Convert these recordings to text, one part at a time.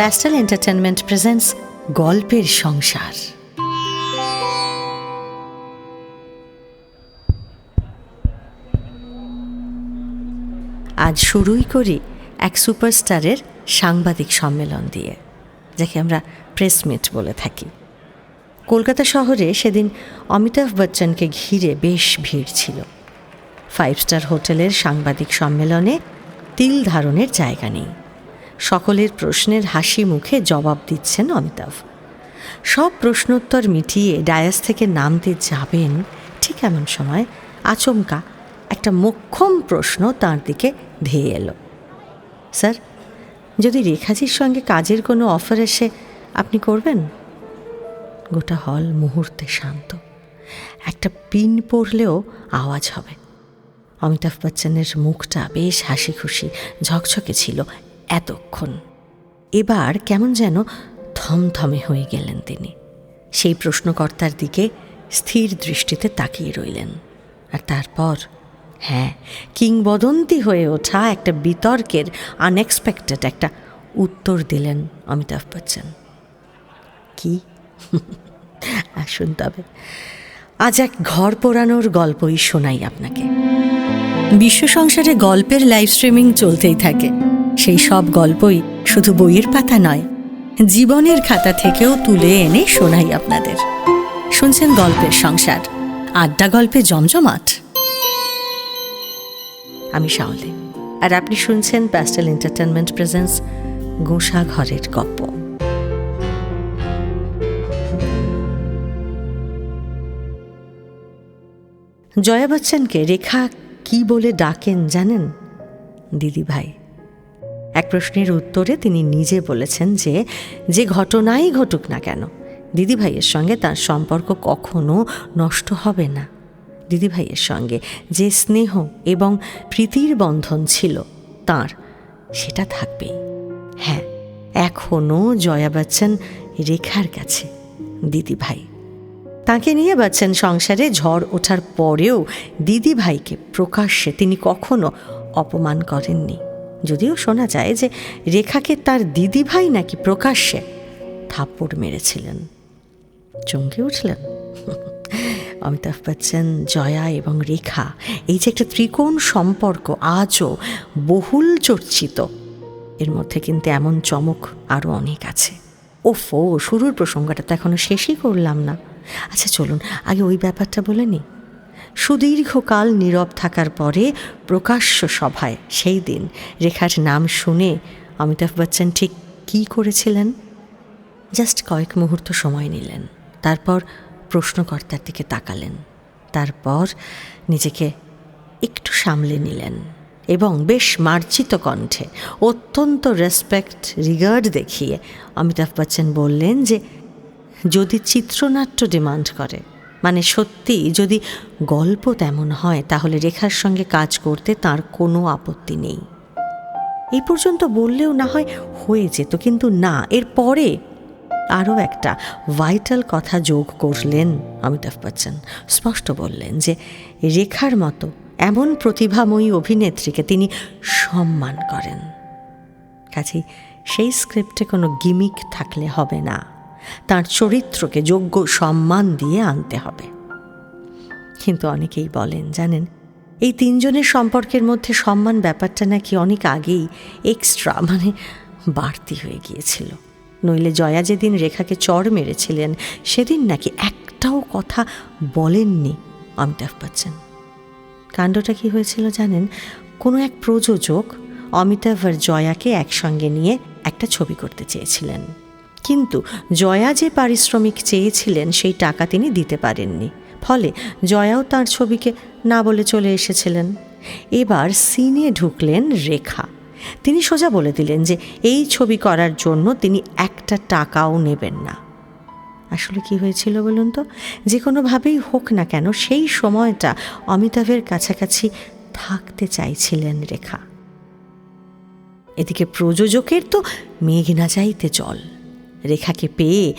Pastel entertainment presents গল্পের সংসার। আজ শুরুই করি এক সুপারস্টারের সাংবাদিক সম্মেলন দিয়ে, যাকে আমরা প্রেস মিট বলে থাকি। কলকাতা শহরে সেদিন অমিতাভ বচ্চনকে ঘিরে বেশ ভিড় ছিল। ফাইভ স্টার হোটেলের সাংবাদিক সম্মেলনে তিল ধারণের জায়গা নেই। সকলের প্রশ্নের হাসি মুখে জবাব দিচ্ছেন অমিতাভ। সব প্রশ্নোত্তর মিটিয়ে ডায়াস থেকে নামতে যাবেন ঠিক এমন সময় আচমকা একটা মোক্ষম প্রশ্ন তার দিকে ধেয়ে এলো। স্যার, যদি রেখাজির সঙ্গে কাজের কোনো অফার এসে আপনি করবেন? গোটা হল মুহূর্তে শান্ত। একটা পিন পড়লেও আওয়াজ হবে। অমিতাভ বচ্চনের মুখটা বেশ হাসি খুশি ঝকঝকে ছিল। এতক্ষণ। এবার কেমন যেন থমথমে হয়ে গেলেন তিনি। সেই প্রশ্নকর্তার দিকে স্থির দৃষ্টিতে তাকিয়ে রইলেন। আর তারপর হ্যাঁ কিংবদন্তি হয়ে ওঠা একটা বিতর্কের আনএক্সপেক্টেড একটা উত্তর দিলেন অমিতাভ বচ্চন। কি? আসুন তবে। আজ এক ঘর পোড়ানোর গল্পই শোনাই আপনাকে। বিশ্ব সংসারে গল্পের লাইভ স্ট্রিমিং চলতেই থাকে। সেই সব গল্পই শুধু বইয়ের পাতা নয়, জীবনের খাতা থেকেও তুলে এনে শোনাই আপনাদের। শুনছেন গল্পের সংসার, আড্ডা গল্পে জমজমাট। আমি শাওলে, আর আপনি শুনছেন প্যাস্টেল এন্টারটেনমেন্ট প্রেজেন্স গোসা ঘরের গপ্প। জয়া বচ্চনকে রেখা কি বলে ডাকেন জানেন? দিদি ভাই এক প্রশ্নের উত্তরে তিনি নিজে বলেছেন যে যে ঘটনাই ঘটুক না কেন, দিদিভাইয়ের সঙ্গে তার সম্পর্ক কখনো নষ্ট হবে না। দিদিভাইয়ের সঙ্গে যে স্নেহ এবং প্রীতির বন্ধন ছিল তার, সেটা থাকবেই। হ্যাঁ এখনও জয়া বচ্চন রেখার কাছে, দিদিভাই। তাকে নিয়ে বাচ্চন সংসারে ঝড় ওঠার পরেও দিদিভাইকে প্রকাশ্যে তিনি কখনো অপমান করেননি। যদিও শোনা যায় যে রেখাকে তার দিদিভাই নাকি প্রকাশ্যে থাপ্পড় মেরেছিলেন। চমকে উঠলেন। অমিতাভ বচ্চন, জয়া এবং রেখা, এই যে একটা ত্রিকোণ সম্পর্ক আজও বহুল চর্চিত। এর মধ্যে কিন্তু এমন চমক আরও অনেক আছে। ওফো, শুরুর প্রসঙ্গটা তো এখনও শেষই করলাম না। আচ্ছা চলুন, আগে ওই ব্যাপারটা বলে নিই। সুদীর্ঘকাল নীরব থাকার পরে প্রকাশ্য সভায় সেই দিন রেখার নাম শুনে অমিতাভ বচ্চন ঠিক কী করেছিলেন? জাস্ট কয়েক মুহূর্ত সময় নিলেন, তারপর প্রশ্নকর্তার দিকে তাকালেন, তারপর নিজেকে একটু সামলে নিলেন এবং বেশ মার্জিত কণ্ঠে অত্যন্ত রেসপেক্ট রিগার্ড দেখিয়ে অমিতাভ বচ্চন বললেন যে, যদি চিত্রনাট্য ডিমান্ড করে মানে সত্যি, যদি গল্প তেমন হয়, তাহলে রেখার সঙ্গে কাজ করতে তার কোনো আপত্তি নেই। এই পর্যন্ত বললেও না হয় হয়ে যেত, কিন্তু না, এর পরে আরও একটা ভাইটাল কথা যোগ করলেন অমিতাভ বচ্চন। স্পষ্ট বললেন যে, রেখার মতো এমন প্রতিভাময়ী অভিনেত্রীকে তিনি সম্মান করেন। কাজেই সেই স্ক্রিপ্টে কোনো গিমিক থাকলে হবে না। তার চরিত্রকে যোগ্য সম্মান দিয়ে আনতে হবে। কিন্তু অনেকেই বলেন, জানেন, এই তিনজনের সম্পর্কের মধ্যে সম্মান ব্যাপারটা নাকি অনেক আগেই এক্সট্রা মানে বাড়তি হয়ে গিয়েছিল। নইলে জয়া যেদিন রেখাকে চড় মেরেছিলেন, সেদিন নাকি একটাও কথা বলেননি অমিতাভ বচ্চন। কাণ্ডটা কি হয়েছিল জানেন? কোনো এক প্রযোজক অমিতাভ আর জয়াকে একসঙ্গে নিয়ে একটা ছবি করতে চেয়েছিলেন। কিন্তু জয়া যে পারিশ্রমিক চেয়েছিলেন, সেই টাকা তিনি দিতে পারেননি। ফলে জয়াও তার ছবিকে না বলে চলে এসেছিলেন। এবার সিনে ঢুকলেন রেখা। তিনি সোজা বলে দিলেন যে, এই ছবি করার জন্য তিনি একটা টাকাও নেবেন না। আসলে কি হয়েছিল বলুন তো? যে কোনোভাবেই হোক না কেন, সেই সময়টা অমিতাভের কাছাকাছি থাকতে চাইছিলেন রেখা। এদিকে প্রযোজকের তো মেঘ না যাইতে জল রেখাকে পেয়ে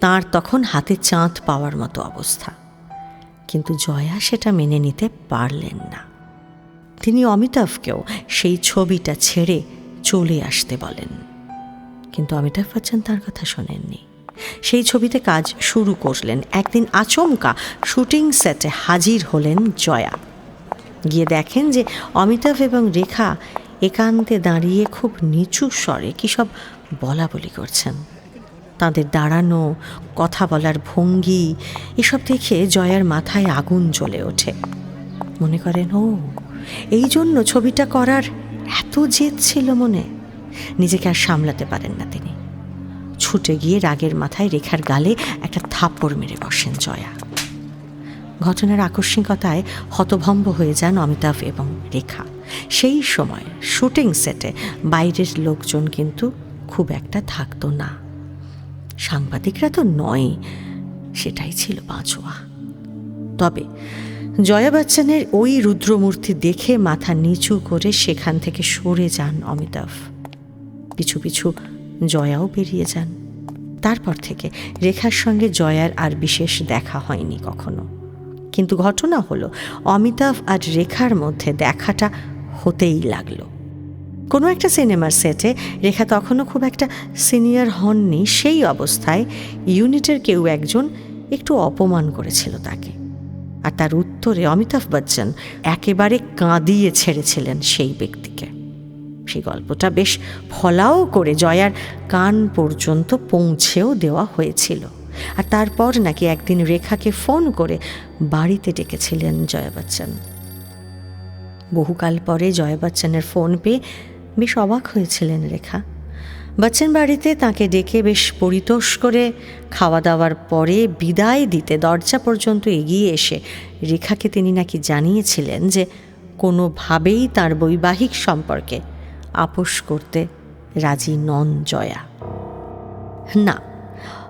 তার তখন হাতে চাঁদ পাওয়ার মতো অবস্থা। কিন্তু জয়া সেটা মেনে নিতে পারলেন না। তিনি অমিতাভকেও সেই ছবিটা ছেড়ে চলে আসতে বলেন। কিন্তু অমিতাভ বচ্চন তার কথা শোনেননি। সেই ছবিতে কাজ শুরু করলেন। একদিন আচমকা শুটিং সেটে হাজির হলেন জয়া। গিয়ে দেখেন যে অমিতাভ এবং রেখা একান্তে দাঁড়িয়ে খুব নিচু স্বরে কী সব বলা বলি করছেন। তাদের দাঁড়ানো, কথা বলার ভঙ্গি, এসব দেখে জয়ার মাথায় আগুন জ্বলে ওঠে। মনে করেন, ও, এই জন্য ছবিটা করার এত জেদ ছিল মনে। নিজেকে আর সামলাতে পারেন না তিনি। ছুটে গিয়ে রাগের মাথায় রেখার গালে একটা থাপ্পড় মেরে বসেন জয়া। ঘটনার আকস্মিকতায় হতভম্ব হয়ে যান অমিতাভ এবং রেখা। সেই সময় শুটিং সেটে বাইরের লোকজন কিন্তু খুব একটা থাকতো না। সাংবাদিকরা তো নয়, সেটাই ছিল পাঁচোয়া। তবে জয়া বচ্চনের ওই রুদ্রমূর্তি দেখে মাথা নিচু করে সেখান থেকে সরে যান অমিতাভ। পিছু পিছু জয়াও বেরিয়ে যান। তারপর থেকে রেখার সঙ্গে জয়ার আর বিশেষ দেখা হয়নি কখনো। কিন্তু ঘটনা হলো, অমিতাভ আর রেখার মধ্যে দেখাটা হতেই লাগল। কোনো একটা সিনেমার সেটে রেখা তখনও খুব একটা সিনিয়র হননি, সেই অবস্থায় ইউনিটের কেউ একজন একটু অপমান করেছিল তাকে। আর তার উত্তরে অমিতাভ বচ্চন একেবারে কাঁদিয়ে ছেড়েছিলেন সেই ব্যক্তিকে। সেই গল্পটা বেশ ফলাও করে জয়ার কান পর্যন্ত পৌঁছেও দেওয়া হয়েছিল। আর তারপর নাকি একদিন রেখাকে ফোন করে বাড়িতে ডেকেছিলেন জয়া বচ্চন। বহুকাল পরে জয়া বচ্চনের ফোন পেয়ে বেশ অবাক হয়েছিলেন রেখা। বচ্চন বাড়িতে তাকে ডেকে বেশ পরিতোষ করে খাওয়া দাওয়ার পরে বিদায় দিতে দরজা পর্যন্ত এগিয়ে এসে রেখাকে তিনি নাকি জানিয়েছিলেন যে কোনোভাবেই তার বৈবাহিক সম্পর্কে আপোষ করতে রাজি নন জয়া। না,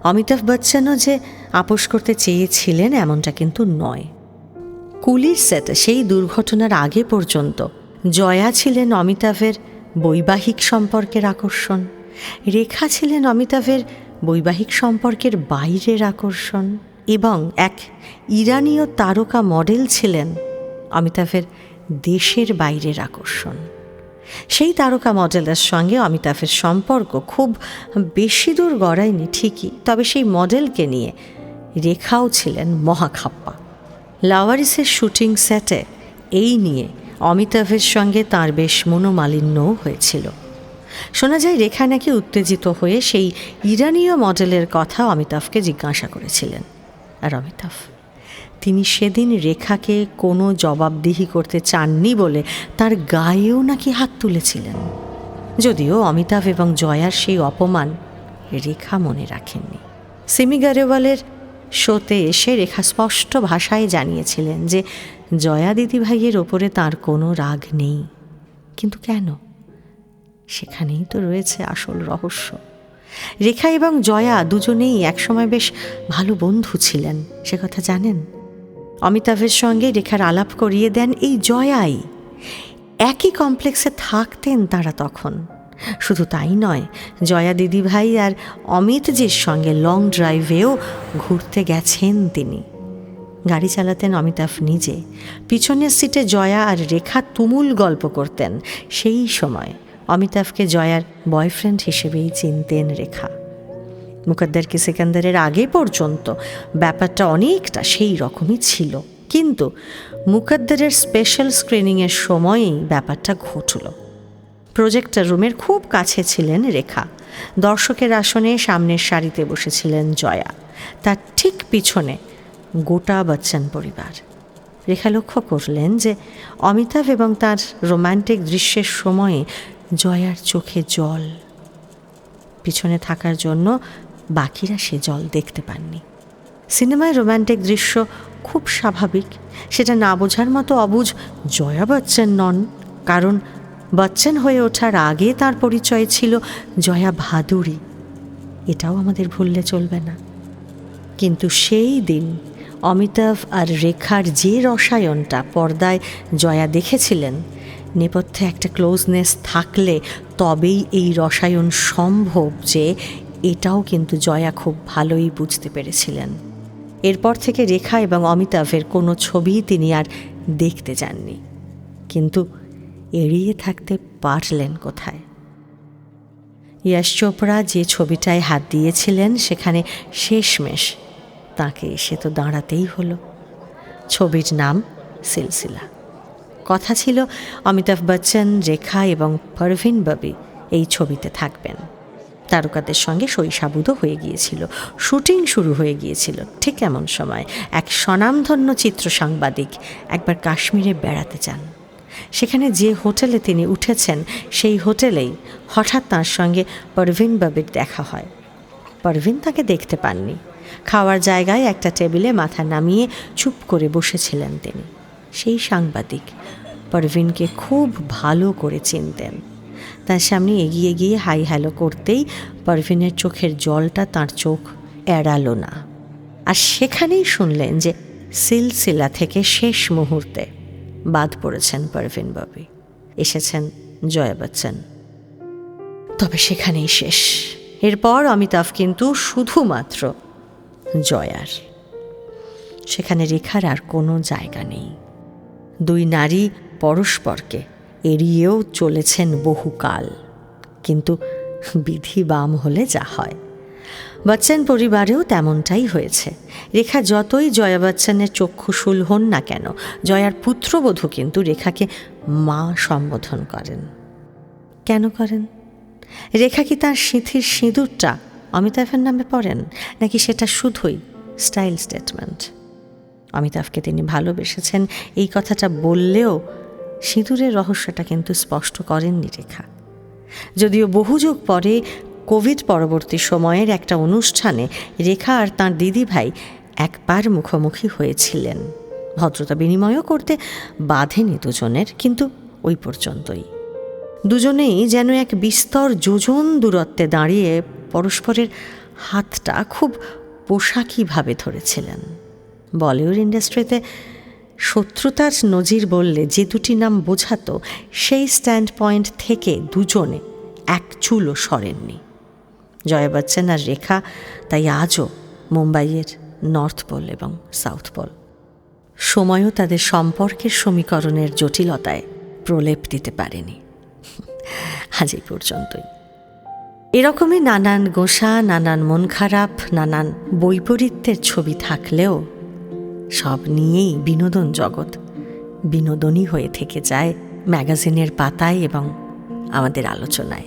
অমিতাভ বচ্চনও যে আপোষ করতে চেয়েছিলেন এমনটা কিন্তু নয়। কুলির সেটে সেই দুর্ঘটনার আগে পর্যন্ত জয়া ছিলেন অমিতাভের বৈবাহিক সম্পর্কের আকর্ষণ। রেখা ছিলেন অমিতাভের বৈবাহিক সম্পর্কের বাইরের আকর্ষণ এবং এক ইরানীয় তারকা মডেল ছিলেন অমিতাভের দেশের বাইরের আকর্ষণ। সেই তারকা মডেলের সঙ্গে অমিতাভের সম্পর্ক খুব বেশি দূর গড়ায়নি ঠিকই, তবে সেই মডেলকে নিয়ে রেখাও ছিলেন মহাখাপ্পা। লাওয়ারিসের শুটিং সেটে এই নিয়ে অমিতাভের সঙ্গে তার বেশ মনোমালিন্যও হয়েছিল। শোনা যায় রেখা নাকি উত্তেজিত হয়ে সেই ইরানীয় মডেলের কথা অমিতাভকে জিজ্ঞাসা করেছিলেন। আর অমিতাভ, তিনি সেদিন রেখাকে কোনো জবাবদিহি করতে চাননি বলে তার গায়েও নাকি হাত তুলেছিলেন। যদিও অমিতাভ এবং জয়ার সেই অপমান রেখা মনে রাখেননি। সিমি গারেওয়ালের শোতে এসে রেখা স্পষ্ট ভাষায় জানিয়েছিলেন যে জয়া দিদি ভাইয়ের ওপরে তার কোনো রাগ নেই। কিন্তু কেন? সেখানেই তো রয়েছে আসল রহস্য। রেখা এবং জয়া দুজনেই একসময় বেশ ভালো বন্ধু ছিলেন, সে কথা জানেন? অমিতাভের সঙ্গে রেখার আলাপ করিয়ে দেন এই জয়াই। একই কমপ্লেক্সে থাকতেন তারা তখন। শুধু তাই নয়, জয়া দিদিভাই আর অমিতজির সঙ্গে লং ড্রাইভেও ঘুরতে গেছেন তিনি। গাড়ি চালাতেন অমিতাভ নিজে। পিছনের সিটে জয়া আর রেখা তুমুল গল্প করতেন। সেই সময় অমিতাভকে জয়ার বয়ফ্রেন্ড হিসেবেই চিনতেন রেখা। মুকদ্দার কি সিকান্দারের আগে পর্যন্ত ব্যাপারটা অনেকটা সেই রকমই ছিল। কিন্তু মুকদ্দারের স্পেশাল স্ক্রিনিংয়ের সময়েই ব্যাপারটা ঘটল। প্রজেক্টর রুমের খুব কাছে ছিলেন রেখা। দর্শকের আসনে সামনের সারিতে বসেছিলেন জয়া। তার ঠিক পিছনে গোটা বচ্চন পরিবার। রেখা লক্ষ্য করলেন যে অমিতাভ এবং তার রোম্যান্টিক দৃশ্যের সময়ে জয়ার চোখে জল। পিছনে থাকার জন্য বাকিরা সে জল দেখতে পাননি। সিনেমায় রোম্যান্টিক দৃশ্য খুব স্বাভাবিক। সেটা না বোঝার মতো অবুঝ জয়া বচ্চন নন। কারণ বচ্চন হয়ে ওঠার আগে তার পরিচয় ছিল জয়া ভাদুরী। এটাও আমাদের ভুললে চলবে না। কিন্তু সেই দিন অমিতাভ আর রেখার যে রসায়নটা পর্দায় জয়া দেখেছিলেন, নেপথ্যে একটা ক্লোজনেস থাকলে তবেই এই রসায়ন সম্ভব যে এটাও কিন্তু জয়া খুব ভালোই বুঝতে পেরেছিলেন। এরপর থেকে রেখা এবং অমিতাভের কোনো ছবি তিনি আর দেখতে যাননি, কিন্তু এড়িয়ে থাকতে পারলেন কোথায়? ইয়াশ চোপড়া যে ছবিটায় হাত দিয়েছিলেন সেখানে শেষমেশ তাকে এসে তো দাঁড়াতেই হলো। ছবির নাম সিলসিলা। কথা ছিল অমিতাভ বচ্চন, রেখা এবং পারভিন ববি এই ছবিতে থাকবেন। তারকাদের সঙ্গে শৈশাবুদও হয়ে গিয়েছিল। শুটিং শুরু হয়ে গিয়েছিল ঠিক এমন সময়। এক স্বনামধন্য চিত্র সাংবাদিক একবার কাশ্মীরে বেড়াতে চান সেখানে যে হোটেলে তিনি উঠেছেন, সেই হোটেলেই হঠাৎ তাঁর সঙ্গে পারভিন বাবির দেখা হয়। পারভিন তাকে দেখতে পাননি। খাওয়ার জায়গায় একটা টেবিলে মাথা নামিয়ে চুপ করে বসেছিলেন তিনি। সেই সাংবাদিক পারভিনকে খুব ভালো করে চিনতেন। তার সামনে এগিয়ে গিয়ে হাই হ্যালো করতেই পারভিনের চোখের জলটা তার চোখ এড়ালো না। আর সেখানেই শুনলেন যে সিলসিলা থেকে শেষ মুহূর্তে বাদ পড়েছেন পারভিন বাবি। এসেছেন জয়া বচ্চন। তবে সেখানেই শেষ। এরপর অমিতাভ কিন্তু শুধুমাত্র জয়ার। সেখানে রেখার আর কোনো জায়গা নেই। দুই নারী পরস্পরকে এড়িয়েও চলেছেন বহুকাল। কিন্তু বিধি বাম হলে যা হয়। বচ্চন পরিবারেও তেমনটাই হয়েছে। রেখা যতই জয়া বচ্চনের চক্ষুশুল হন না কেন, জয়ার পুত্রবধূ কিন্তু রেখাকে মা সম্বোধন করেন। কেন করেন? রেখা কি তার সিঁথির সিঁদুরটা অমিতাভের নামে পড়েন নাকি সেটা শুধুই স্টাইল স্টেটমেন্ট? অমিতাভকে তিনি ভালোবেসেছেন, এই কথাটা বললেও সিঁদুরের রহস্যটা কিন্তু স্পষ্ট করেননি রেখা। যদিও বহু যুগ পরে কোভিড পরবর্তী সময়ের একটা অনুষ্ঠানে রেখা আর তাঁর দিদিভাই একবার মুখোমুখি হয়েছিলেন। ভদ্রতা বিনিময়ও করতে বাধেনি দুজনের, কিন্তু ওই পর্যন্তই। দুজনেই যেন এক বিস্তর যোজন দূরত্বে দাঁড়িয়ে পরস্পরের হাতটা খুব পোশাকিভাবে ধরেছিলেন। বলিউড ইন্ডাস্ট্রিতে শত্রুতার নজির বললে যে দুটি নাম বোঝাতো, সেই স্ট্যান্ড পয়েন্ট থেকে দুজনে এক চুলও সরেননি। জয়া বচ্চন আর রেখা তাই আজও মুম্বাইয়ের নর্থ পোল এবং সাউথ পোল। সময়ও তাদের সম্পর্কের সমীকরণের জটিলতায় প্রলেপ দিতে পারেনি। আজ এই পর্যন্তই। এরকমই নানান গোসা, নানান মন খারাপ, নানান বৈপরীত্যের ছবি থাকলেও সব নিয়েই বিনোদন জগৎ। বিনোদনই হয়ে থেকে যায় ম্যাগাজিনের পাতায় এবং আমাদের আলোচনায়।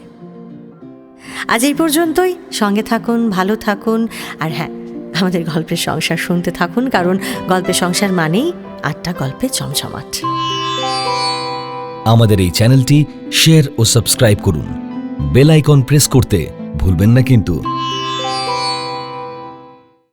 আজ এই পর্যন্তই। সঙ্গে থাকুন, ভালো থাকুন। আর হ্যাঁ আমাদের গল্পের সংসার শুনতে থাকুন, কারণ গল্পের সংসার মানেই আটটা গল্পে চমচমাট। আমাদের এই চ্যানেলটি শেয়ার ও সাবস্ক্রাইব করুন। বেল আইকন প্রেস করতে ভুলবেন না কিন্তু।